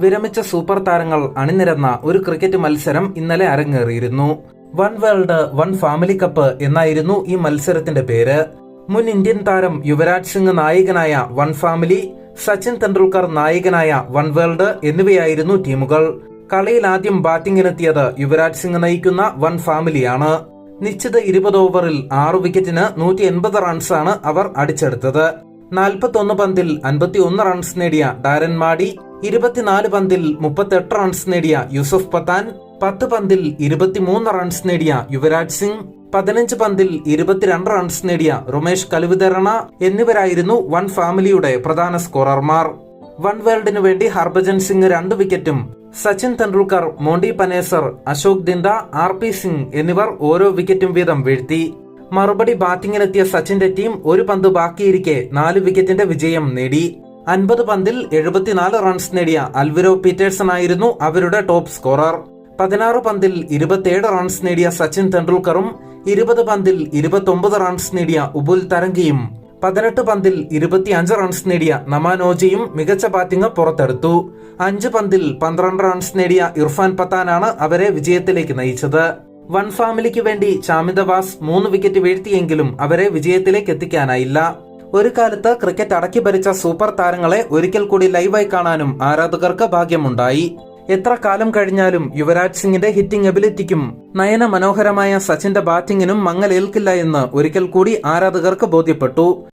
വിരമിച്ച സൂപ്പർ താരങ്ങൾ അണിനിരന്ന ഒരു ക്രിക്കറ്റ് മത്സരം ഇന്നലെ അരങ്ങേറിയിരുന്നു. One world one family cup എന്നായിരുന്നു ഈ മത്സരത്തിന്റെ പേര്. മുൻ ഇന്ത്യൻ താരം യുവരാജ് സിംഗ് നായകനായ വൺ ഫാമിലി സച്ചിൻ തെണ്ടുൽക്കർ നായകനായ വൺ വേൾഡ് എന്നിവയായിരുന്നു ടീമുകൾ. കളിയിൽ ആദ്യം ബാറ്റിംഗിനെത്തിയത് യുവരാജ് സിംഗ് നയിക്കുന്ന വൺ ഫാമിലിയാണ്. നിശ്ചിത ഇരുപത് ഓവറിൽ ആറ് വിക്കറ്റിന് നൂറ്റി എൺപത് റൺസാണ് അവർ അടിച്ചെടുത്തത്. നാൽപ്പത്തൊന്ന് പന്തിൽ അൻപത്തിയൊന്ന് റൺസ് നേടിയ ഡാരൻ മാഡി ഇരുപത്തിനാല് പന്തിൽ മുപ്പത്തെട്ട് റൺസ് നേടിയ യൂസഫ് പത്താൻ പത്ത് പന്തിൽ ഇരുപത്തിമൂന്ന് റൺസ് നേടിയ യുവരാജ് സിംഗ് പതിനഞ്ച് പന്തിൽ ഇരുപത്തിരണ്ട് റൺസ് നേടിയ റുമേഷ് കലുവിതരണ എന്നിവരായിരുന്നു വൺ ഫാമിലിയുടെ പ്രധാന സ്കോറർമാർ. വൺ വേൾഡിനു വേണ്ടി ഹർഭജൻ സിംഗ് രണ്ട് വിക്കറ്റും Sachin Tendulkar Monty Panesar Ashok Dinda R P Singh എന്നിവർ ഓരോ വിക്കറ്റും വീതം വീഴ്ത്തി. മറുപടി ബാറ്റിംഗിനെത്തിയ സച്ചിന്റെ ടീം ഒരു പന്ത് ബാക്കിയിരിക്കെ നാല് വിക്കറ്റിന്റെ വിജയം നേടി. അൻപത് പന്തിൽ എഴുപത്തിനാല് റൺസ് നേടിയ അൽവിരോ പീറ്റേഴ്സൺ ആയിരുന്നു അവരുടെ ടോപ്പ് സ്കോറർ പതിനാറ് പന്തിൽ ഇരുപത്തിയേഴ് റൺസ് നേടിയ സച്ചിൻ തെണ്ടുൽക്കറും ഇരുപത് പന്തിൽ ഇരുപത്തൊമ്പത് റൺസ് നേടിയ ഉബുൽ തരംഗിയും പതിനെട്ട് പന്തിൽ ഇരുപത്തിയഞ്ച് റൺസ് നേടിയ നമാനോജിയും മികച്ച ബാറ്റിംഗ് പുറത്തെടുത്തു. അഞ്ച് പന്തിൽ പന്ത്രണ്ട് റൺസ് നേടിയ ഇർഫാൻ പത്താനാണ് അവരെ വിജയത്തിലേക്ക് നയിച്ചത്. വൺ ഫാമിലിക്ക് വേണ്ടി ചാമിദവാസ് മൂന്ന് വിക്കറ്റ് വീഴ്ത്തിയെങ്കിലും അവരെ വിജയത്തിലേക്ക് എത്തിക്കാനായില്ല. ഒരു കാലത്ത് ക്രിക്കറ്റ് അടക്കി ഭരിച്ച സൂപ്പർ താരങ്ങളെ ഒരിക്കൽ കൂടി ലൈവായി കാണാനും ആരാധകർക്ക് ഭാഗ്യമുണ്ടായി. എത്ര കാലം കഴിഞ്ഞാലും യുവരാജ് സിംഗിന്റെ ഹിറ്റിംഗ് എബിലിറ്റിക്കും നയന മനോഹരമായ സച്ചിന്റെ ബാറ്റിംഗിനും മങ്ങലേൽക്കില്ല എന്ന് ഒരിക്കൽ കൂടി ആരാധകർക്ക് ബോധ്യപ്പെട്ടു.